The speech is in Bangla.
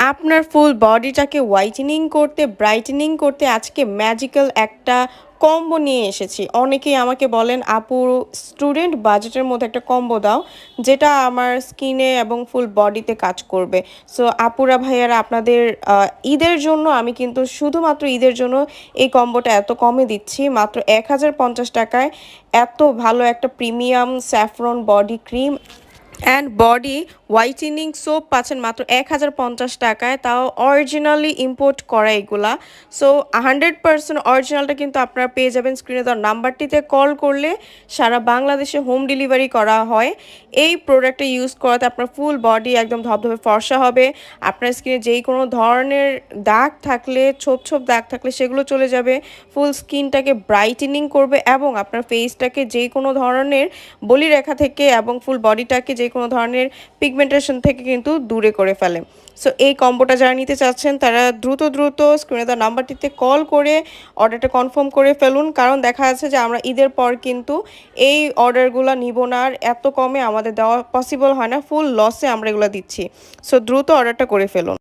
আপনার ফুল বডিটাকে হোয়াইটেনিং করতে ব্রাইটেনিং করতে আজকে ম্যাজিক্যাল একটা কম্বো নিয়ে এসেছি। অনেকেই আমাকে বলেন, আপু স্টুডেন্ট বাজেটের মধ্যে একটা কম্বো দাও, যেটা আমার স্কিনে এবং ফুল বডিতে কাজ করবে। সো আপুরা, ভাইয়ারা, আপনাদের ঈদের জন্য আমি কিন্তু শুধুমাত্র ঈদের জন্য এই কম্বোটা এত কমে দিচ্ছি। মাত্র এক হাজার পঞ্চাশ টাকায় এত ভালো একটা premium saffron body cream and body whitening soap পাচ্ছেন মাত্র এক হাজার পঞ্চাশ টাকায়। তাও অরিজিনালি ইম্পোর্ট করা এগুলা। সো হান্ড্রেড পার্সেন্ট অরিজিনালটা কিন্তু আপনারা পেয়ে যাবেন স্ক্রিনে দেওয়ার নাম্বারটিতে কল করলে সারা বাংলাদেশে হোম ডেলিভারি করা হয়। এই প্রোডাক্টটা ইউজ করাতে আপনার ফুল বডি একদম ধবধবে ফর্সা হবে। আপনার স্কিনে যেই কোনো ধরনের দাগ থাকলে, ছোপ ছোপ দাগ থাকলে সেগুলো চলে যাবে। ফুল স্কিনটাকে ব্রাইটেনিং করবে এবং আপনার ফেসটাকে যে কোনো ধরনের বলিরেখা থেকে এবং ফুল বডিটাকে যে কোনো ধরনের পিগমেন্টেশন থেকে কিন্তু দূরে করে ফেলে। সো এই কম্বোটা যারা নিতে চাচ্ছেন, তারা দ্রুত দ্রুত স্ক্রিনে তার নাম্বারটিতে কল করে অর্ডারটা কনফার্ম করে ফেলুন। কারণ দেখা যাচ্ছে যে আমরা ঈদের পর কিন্তু এই অর্ডারগুলো নিব না আর এত কমে আমাদের দেওয়া পসিবল হয় না ফুল লসে আমরা এগুলো দিচ্ছি। সো দ্রুত অর্ডারটা করে ফেলুন।